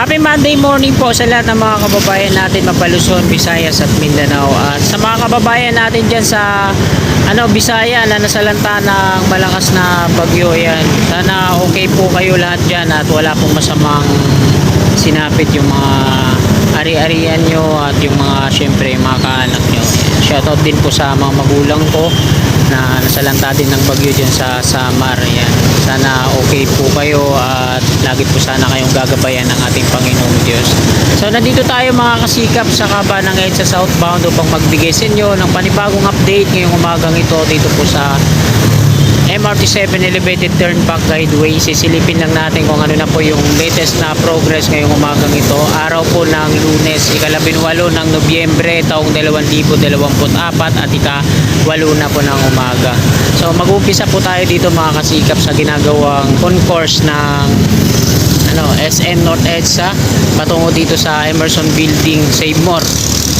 Happy Monday morning po sa lahat ng mga kababayan natin Mapaluson, Visayas at Mindanao. At sa mga kababayan natin dyan sa ano, Bisaya na nasalanta ng malakas na bagyo yan. Sana okay po kayo lahat dyan at wala pong masamang sinapit yung mga ari-arian nyo at yung mga syempre mga kaanak nyo. Shoutout din po sa mga magulang ko na nasalanta din ng bagyo dyan sa Samar. Yan. Sana okay po kayo at lagi po sana kayong gagabayan ng ating Panginoong Diyos. So nandito tayo mga kasikap sa kaba ng EDSA Southbound upang magbigay sa inyo ng panibagong update ngayong umagang ito dito po sa MRT7 Elevated Turnback Guideway. Sisilipin lang natin kung ano na po yung latest na progress ngayong umagang ito. Araw po ng lunes, ikalabinwalo ng Nobyembre taong 2024 at ika-walo na po ng umaga. So mag-umpisa po tayo dito mga kasikap sa ginagawang concourse ng ano, SM North EDSA patungo dito sa Emerson Building Save More.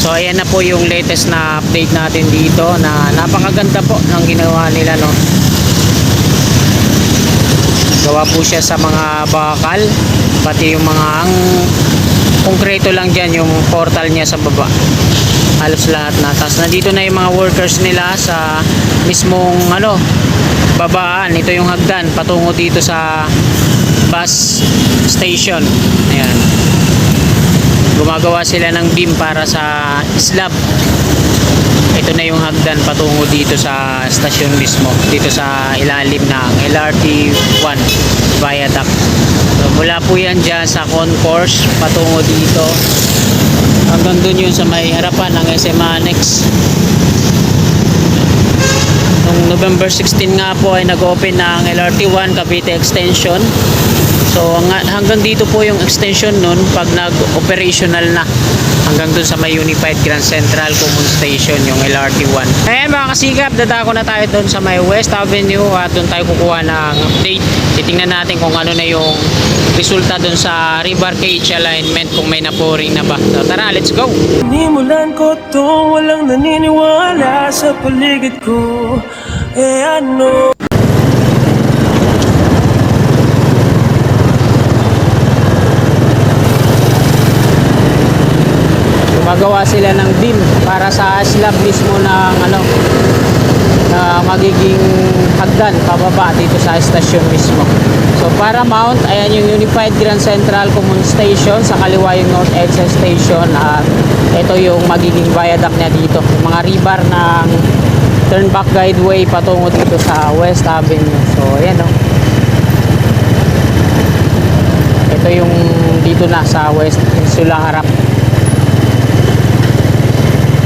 So ayan na po yung latest na update natin dito na napakaganda po ng ginawa nila no. Gawa po siya sa mga bakal pati yung mga ang konkreto lang dyan yung portal niya sa baba. Halos lahat na. Tapos nandito na yung mga workers nila sa mismong ano babaan. Ito yung hagdan patungo dito sa bus station. Ayan. Gumagawa sila ng beam para sa slab ito na yung hagdan patungo dito sa stasyon mismo dito sa ilalim ng LRT 1 viaduct so, mula po yan dyan sa concourse patungo dito hanggang dun yun sa may harapan ng SM Annex Noong November 16 nga po ay nag-open ng LRT1 Cavite Extension. So hang- hanggang dito po yung extension nun pag nag-operational na. Hanggang dun sa may Unified Grand Central Common Station yung LRT1. Eh mga kasigap, dadako na tayo dun sa may West Avenue at dun tayo kukuha ng update. Titingnan natin kung ano na yung resulta dun sa river cage alignment kung may naporing na ba. So tara, let's go! Nimulan ko to, walang naniniwala sa paligid ko Eh ano gumagawa sila ng beam para sa slab mismo ng ano na magiging hagdan pababa dito sa estasyon mismo. So Paramount, ayan yung Unified Grand Central Common Station sa kaliwa yung North EDSA Station at ito yung magiging viaduct niya dito. Yung mga rebar ng turnback guideway patungo dito sa West Avenue. So ayan o. Ito yung dito na sa West Insula harap.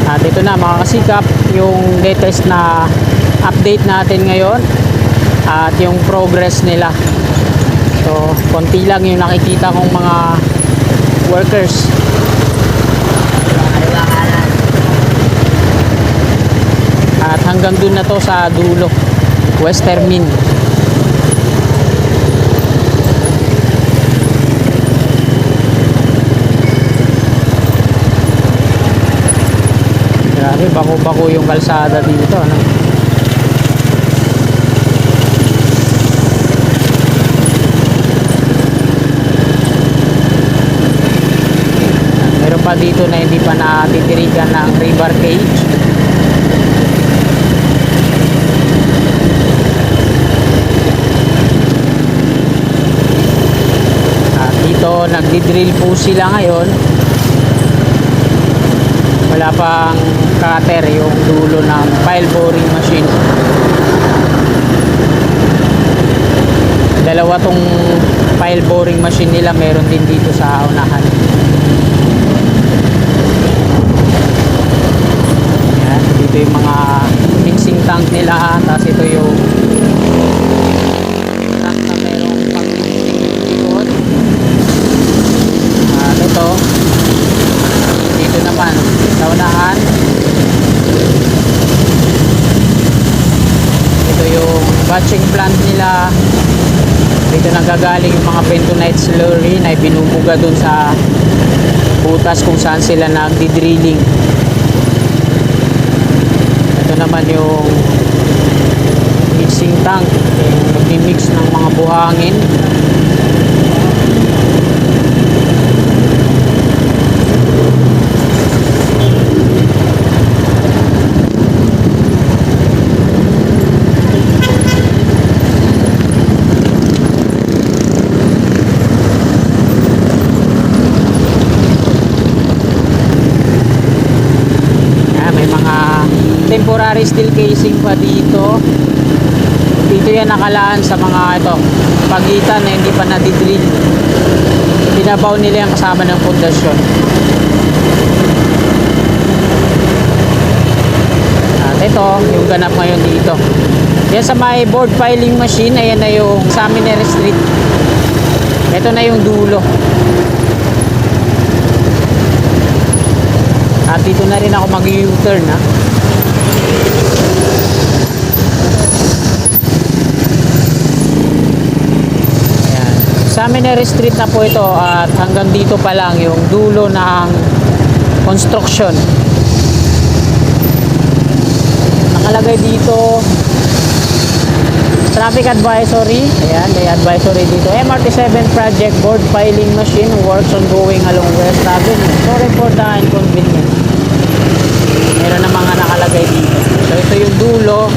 At ito na mga kasikap, yung latest na update natin ngayon at yung progress nila. So, konti lang yung nakikita kong mga workers. At hanggang dun na to sa dulo, West Termin. Grabe, bako-bako yung kalsada dito. Ano? Meron pa dito na hindi pa natitirigan ng river cage. At dito, nagdi-drill po sila ngayon wala pang cutter yung dulo ng file boring machine. Dalawa tong file boring machine nila meron din dito sa unahan. Yan dito yung mga mixing tank nila tapos ito yung tank na merong pang likod at ito dito naman sa unahan ito yung batching plant nila. Dito nagagaling yung mga bentonite slurry na ibinubuga dun sa butas kung saan sila nagdi-drilling. Ito naman yung mixing tank. Yung nagmi-mix ng mga buhangin casing pa dito. Dito yan nakalaan sa mga ito, pagitan na hindi pa nadidrill. Binabaw nila yan kasama ng pundasyon. At ito, yung ganap ngayon dito. Yan sa may board filing machine, ayan na yung Saminer Street. Ito na yung dulo. At dito na rin ako mag-U-turn ha. Saminer Street na po ito at hanggang dito pa lang yung dulo ng construction. Nakalagay dito Traffic advisory. Ayan, may advisory dito. MRT7 project board filing machine works ongoing along West Avenue. Sorry for the inconvenience. Meron na mga nakalagay dito. So ito yung dulo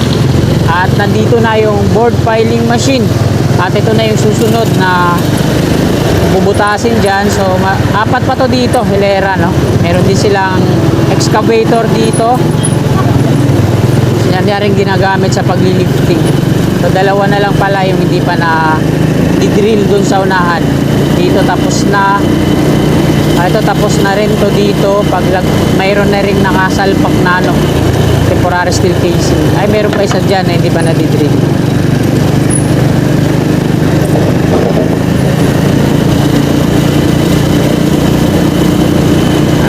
at nandito na yung board filing machine. At ito na yung susunod na bubutasin dyan. So apat pa to dito, hilera no. Meron din silang excavator dito. Rin ginagamit sa paglilifting. So dalawa na lang pala yung hindi pa na didrill dun sa unahan. Dito tapos na. Ah, ito tapos na rin to dito. Pag mayroon na rin nakasalpak na ano, temporary steel casing. Ay meron pa isa dyan na hindi pa na didrill.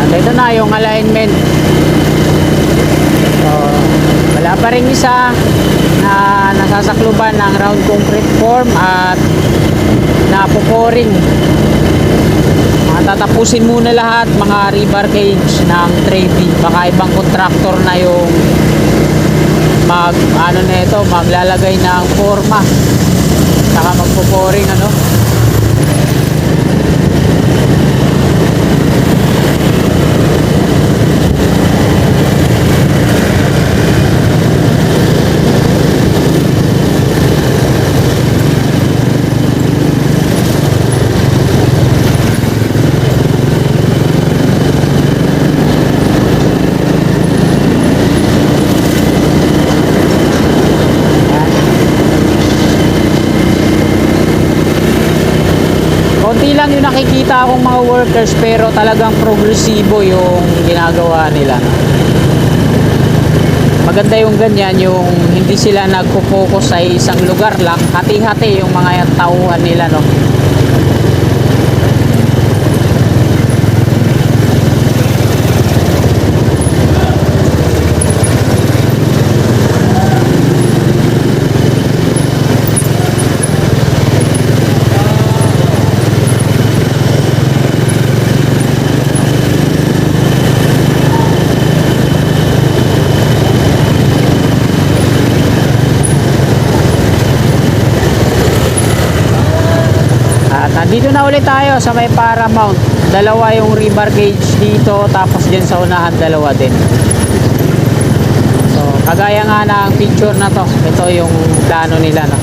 At ito na yung alignment. So, wala pa rin isa na nasasakluban ng round concrete form at napuporing. Tatapusin muna lahat mga rebar cage ng 3B. Baka ibang contractor na yung mag ano na ito, maglalagay ng forma. Saka magpuporing ano. Konti lang yung nakikita akong mga workers pero talagang progresibo yung ginagawa nila. Maganda yung ganyan, yung hindi sila nagpo-focus sa isang lugar lang. Hati-hati yung mga tauhan nila, no? At nandito na ulit tayo sa may Paramount. Dalawa yung rebar gauge dito, tapos dyan sa unahan dalawa din. So, kagaya nga ng picture na to, ito yung plano nila. No?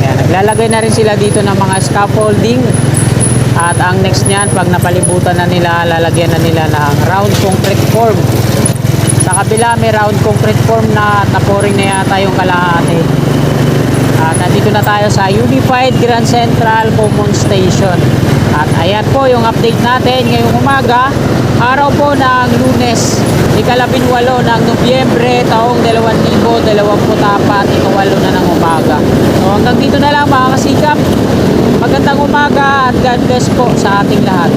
Ayan, naglalagay na rin sila dito ng mga scaffolding. At ang next niyan, pag napalibutan na nila, lalagyan na nila ng round concrete form. Sa kabila may round concrete form na taporing na yata yung kalahati. At nandito na tayo sa Unified Grand Central Common Station. At ayan po yung update natin ngayong umaga. Araw po ng lunes, ikalabinwalo ng Nobyembre taong 2024, ikawalo na ng umaga. So hanggang dito na lang mga kasikap. Magandang umaga at God bless po sa ating lahat.